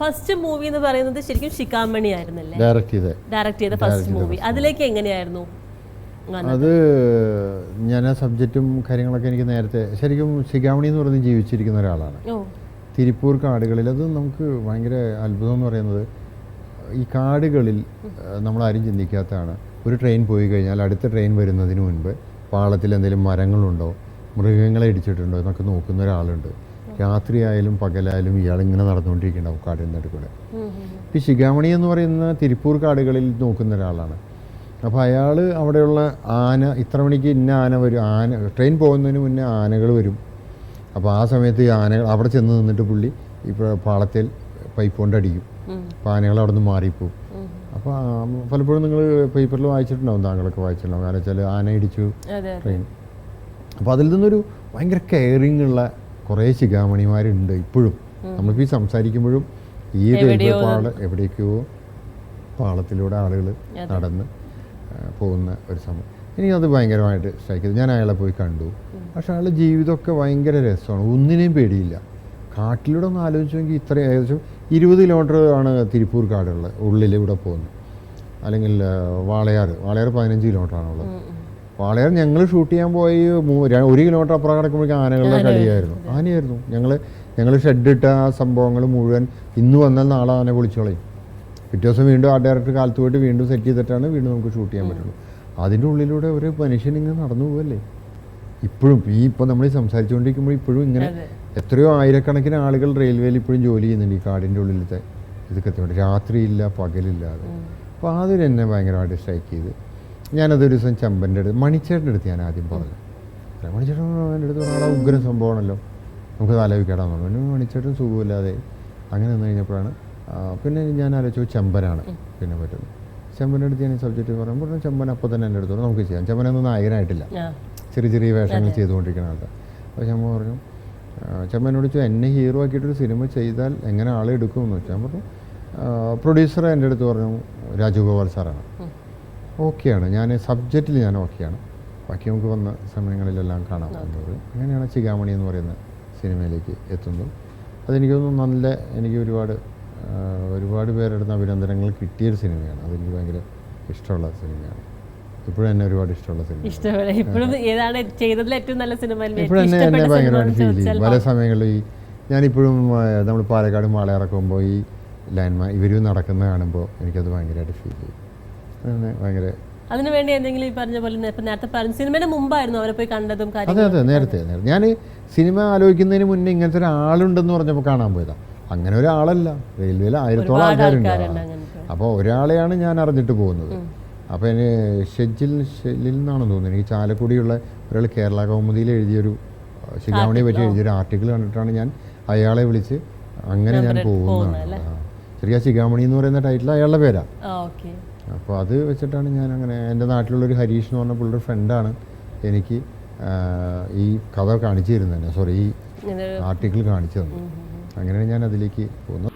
First movie എന്ന് പറയുന്നത് ശരിക്കും ശിഖാമണി ആയിരുന്നല്ലേ ഡയറക്റ്റ് ചെയ്ത ഡയറക്റ്റ് ചെയ്ത ഫസ്റ്റ് മൂവി അതിലേക്ക് എങ്ങനെയായിരുന്നു? അത് ഞാൻ ആ സബ്ജക്റ്റും കാര്യങ്ങളൊക്കെ എനിക്ക് നേരത്തെ ശരിക്കും ശിഖാമണി എന്ന് പറഞ്ഞ് ജീവിച്ചിരിക്കുന്ന ഒരാളാണ്. തിരുപ്പൂർ കാടുകളിൽ അത് നമുക്ക് ഭയങ്കര അത്ഭുതം എന്ന് പറയുന്നത് ഈ കാടുകളിൽ നമ്മൾ ആരും ചിന്തിക്കാത്തതാണ്. ഒരു ട്രെയിൻ പോയി കഴിഞ്ഞാൽ അടുത്ത ട്രെയിൻ വരുന്നതിന് മുൻപ് പാളത്തിൽ എന്തെങ്കിലും മരങ്ങളുണ്ടോ മൃഗങ്ങളെ ഇടിച്ചിട്ടുണ്ടോ എന്നൊക്കെ നോക്കുന്ന ഒരാളുണ്ട്. രാത്രിയായാലും പകലായാലും ഇയാളിങ്ങനെ നടന്നുകൊണ്ടിരിക്കുന്നുണ്ടാവും കാടിന്റെ അടുക്കൂടെ ഇപ്പം. ശിഖാമണി എന്ന് പറയുന്ന തിരുപ്പൂർ കാടുകളിൽ നോക്കുന്ന ഒരാളാണ്. അപ്പോൾ അയാൾ അവിടെയുള്ള ആന ഇത്ര മണിക്ക് ഇന്ന ആന വരും ആന ട്രെയിൻ പോകുന്നതിന് മുന്നേ ആനകൾ വരും. അപ്പോൾ ആ സമയത്ത് ഈ ആനകൾ അവിടെ ചെന്ന് നിന്നിട്ട് പുള്ളി ഇപ്പോൾ പാളത്തിൽ പൈപ്പ് കൊണ്ട് അടിക്കും. അപ്പോൾ ആനകൾ അവിടെ നിന്ന് മാറിപ്പോവും അപ്പോൾ പലപ്പോഴും നിങ്ങൾ പേപ്പറിൽ വായിച്ചിട്ടുണ്ടാവും താങ്കളൊക്കെ വായിച്ചിട്ടുണ്ടാവും. കാരണം വെച്ചാൽ ആന ഇടിച്ചു ട്രെയിൻ അപ്പോൾ അതിൽ നിന്നൊരു ഭയങ്കര കെയറിങ് ഉള്ള കുറേ ശിഖാമണിമാരുണ്ട് ഇപ്പോഴും. നമ്മളിപ്പോൾ ഈ സംസാരിക്കുമ്പോഴും ഈ റെയിൽവേ പാള എവിടേക്കോ പാളത്തിലൂടെ ആളുകൾ നടന്ന് പോകുന്ന ഒരു സമയം. എനിക്കത് ഭയങ്കരമായിട്ട് സ്ട്രൈക്ക് ചെയ്തു ഞാൻ അയാളെ പോയി കണ്ടു. പക്ഷെ അയാളുടെ ജീവിതമൊക്കെ ഭയങ്കര രസമാണ്. ഒന്നിനെയും പേടിയില്ല. കാട്ടിലൂടെ ഒന്ന് ആലോചിച്ചെങ്കിൽ ഇത്രയും ഇത്ര ഏകദേശം ഇരുപത് കിലോമീറ്റർ ആണ് തിരുപ്പൂർ കാടുള്ള ഉള്ളിലൂടെ പോകുന്നത്. അല്ലെങ്കിൽ വാളയാർ വാളയാർ പതിനഞ്ച് കിലോമീറ്റർ വളരെ ഞങ്ങൾ ഷൂട്ട് ചെയ്യാൻ പോയി ഒരു കിലോമീറ്റർ അപ്പുറം കിടക്കുമ്പോഴേക്കും ആനകളുടെ കളിയായിരുന്നു. ആനയായിരുന്നു. ഞങ്ങൾ ഞങ്ങൾ ഷെഡിട്ട ആ സംഭവങ്ങൾ മുഴുവൻ ഇന്ന് വന്നാൽ നാളെ ആന പൊളിച്ചോളയും. പിറ്റേ ദിവസം വീണ്ടും ആ ഡയറക്ടർ കാലത്ത് പോയിട്ട് വീണ്ടും സെറ്റ് ചെയ്തിട്ടാണ് വീണ്ടും നമുക്ക് ഷൂട്ട് ചെയ്യാൻ പറ്റുള്ളൂ. അതിന്റെ ഉള്ളിലൂടെ ഒരു മനുഷ്യൻ ഇങ്ങനെ നടന്നു പോവല്ലേ? ഇപ്പോഴും ഈ ഇപ്പോൾ നമ്മൾ സംസാരിച്ചുകൊണ്ടിരിക്കുമ്പോൾ ഇപ്പോഴും ഇങ്ങനെ എത്രയോ ആയിരക്കണക്കിന് ആളുകൾ റെയിൽവേയിൽ ഇപ്പോഴും ജോലി ചെയ്യുന്നുണ്ട് ഈ കാടിന്റെ ഉള്ളിലത്തെ. ഇതൊക്കെ രാത്രിയില്ല പകലില്ലാതെ അപ്പോൾ അതൊരു എന്നെ ഭയങ്കരമായിട്ട് സ്ട്രൈക്ക് ചെയ്ത്. ഞാനതൊരു ദിവസം ചമ്പന്റെ അടുത്ത് മണിച്ചേട്ടന്റെ അടുത്ത് ഞാൻ ആദ്യം പറഞ്ഞു. മണിച്ചേട്ടൻ എന്റെ അടുത്ത് പറഞ്ഞാൽ ഉഗ്രൻ സംഭവമാണല്ലോ. നമുക്ക് ആലോചിക്കാൻ പറഞ്ഞു. പിന്നെ മണിച്ചേട്ടൻ സുഖമില്ലാതെ അങ്ങനെ നിന്ന് കഴിഞ്ഞപ്പോഴാണ് പിന്നെ ഞാൻ ആലോചിച്ചു ചമ്പനാണ്. പിന്നെ പറ്റുന്നത് ചെമ്പന്റെ അടുത്ത് ഞാൻ സബ്ജക്റ്റ് പറയുമ്പോൾ ചമ്പൻ ചെമ്പൻ അപ്പോൾ തന്നെ എന്റെ അടുത്ത് പറഞ്ഞു നമുക്ക് ചെയ്യാം. ചെമ്പനൊന്നും നായകനായിട്ടില്ല. ചെറിയ ചെറിയ വേഷങ്ങൾ ചെയ്തുകൊണ്ടിരിക്കുന്ന ആൾക്കാർ. അപ്പോൾ ചമ്മ പറഞ്ഞു ആ, ചമ്മനോട് ചോദിച്ചു എന്നെ ഹീറോ ആക്കിയിട്ടൊരു സിനിമ ചെയ്താൽ എങ്ങനെ ആളെ എടുക്കുമെന്ന്? വെച്ചാൽ പറഞ്ഞു പ്രൊഡ്യൂസർ എന്റെ അടുത്ത് പറഞ്ഞു രാജഗോപാൽ സാറാണ്. ഓക്കെയാണ്. ഞാൻ സബ്ജക്റ്റിൽ ഞാൻ ഓക്കെയാണ്. ബാക്കി നമുക്ക് വന്ന സമയങ്ങളിലെല്ലാം കാണാൻ പറ്റുന്നത് അങ്ങനെയാണ് ചികാമണി എന്ന് പറയുന്ന സിനിമയിലേക്ക് എത്തുന്നത്. അതെനിക്ക് തോന്നുന്നു നല്ല എനിക്ക് ഒരുപാട് ഒരുപാട് പേരുടെ അടുത്ത് അഭിനന്ദനങ്ങൾ കിട്ടിയൊരു സിനിമയാണ്. അതെനിക്ക് ഭയങ്കര ഇഷ്ടമുള്ള സിനിമയാണ്. ഇപ്പോഴും എന്നെ ഒരുപാട് ഇഷ്ടമുള്ള സിനിമ ഇഷ്ടമുള്ള ഇപ്പോഴും ഏതാണ് ചെയ്തതിൽ ഏറ്റവും നല്ല സിനിമ ഇപ്പോഴും എന്നെ എന്നെ ഭയങ്കരമായിട്ട് ഫീൽ ചെയ്യും. പല സമയങ്ങളിൽ ഈ ഞാനിപ്പോഴും നമ്മൾ പാലക്കാട് മാളയിറക്കുമ്പോൾ ഈ ലാൻഡ്മാ ഇവരും നടക്കുന്നത് കാണുമ്പോൾ എനിക്കത് ഭയങ്കരമായിട്ട് ഫീൽ ചെയ്യും. ഭയങ്കര. അതിനു വേണ്ടി എന്തെങ്കിലും ഈ പറഞ്ഞ പോലെ നേരത്തെ പറഞ്ഞു സിനിമയുടെ മുമ്പായിരുന്നു അവരെ പോയി കണ്ടതും അതെ അതെ നേരത്തെ നേരത്തെ. ഞാൻ സിനിമ ആലോചിക്കുന്നതിന് മുന്നേ ഇങ്ങനത്തെ ഒരാളുണ്ടെന്ന് പറഞ്ഞപ്പോൾ കാണാൻ പോയതാ. അങ്ങനെ ഒരാളല്ല. റെയിൽവേയിൽ ആയിരത്തോളം ആൾക്കാരുണ്ട്. അപ്പോൾ ഒരാളെയാണ് ഞാൻ അറിഞ്ഞിട്ട് പോകുന്നത്. അപ്പോൾ എന്നെ ഷെജിൽ ഷെല്ലിൽ നിന്നാണ് തോന്നുന്നത്. എനിക്ക് ചാലക്കുടിയുള്ള ഒരാൾ കേരള കൗമുദിയിൽ എഴുതിയൊരു ശിഖാമണിയെ പറ്റി എഴുതിയൊരു ആർട്ടിക്കിൾ കണ്ടിട്ടാണ് ഞാൻ അയാളെ വിളിച്ച് അങ്ങനെ ഞാൻ പോകുന്നതാണ്. ആ ശിഖാമണി എന്ന് പറയുന്ന ടൈറ്റിൽ അയാളുടെ പേരാണ് അപ്പോൾ അത് വെച്ചിട്ടാണ് ഞാൻ അങ്ങനെ എന്റെ നാട്ടിലുള്ളൊരു ഹരീഷ് എന്ന് പറഞ്ഞ പുള്ളിയുടെ ഫ്രണ്ടാണ് എനിക്ക് ഈ കഥ കാണിച്ചു തരുന്നത് സോറി ഈ ആർട്ടിക്കിൾ കാണിച്ചു തന്നു അങ്ങനെയാണ് ഞാൻ അതിലേക്ക് പോകുന്നത്.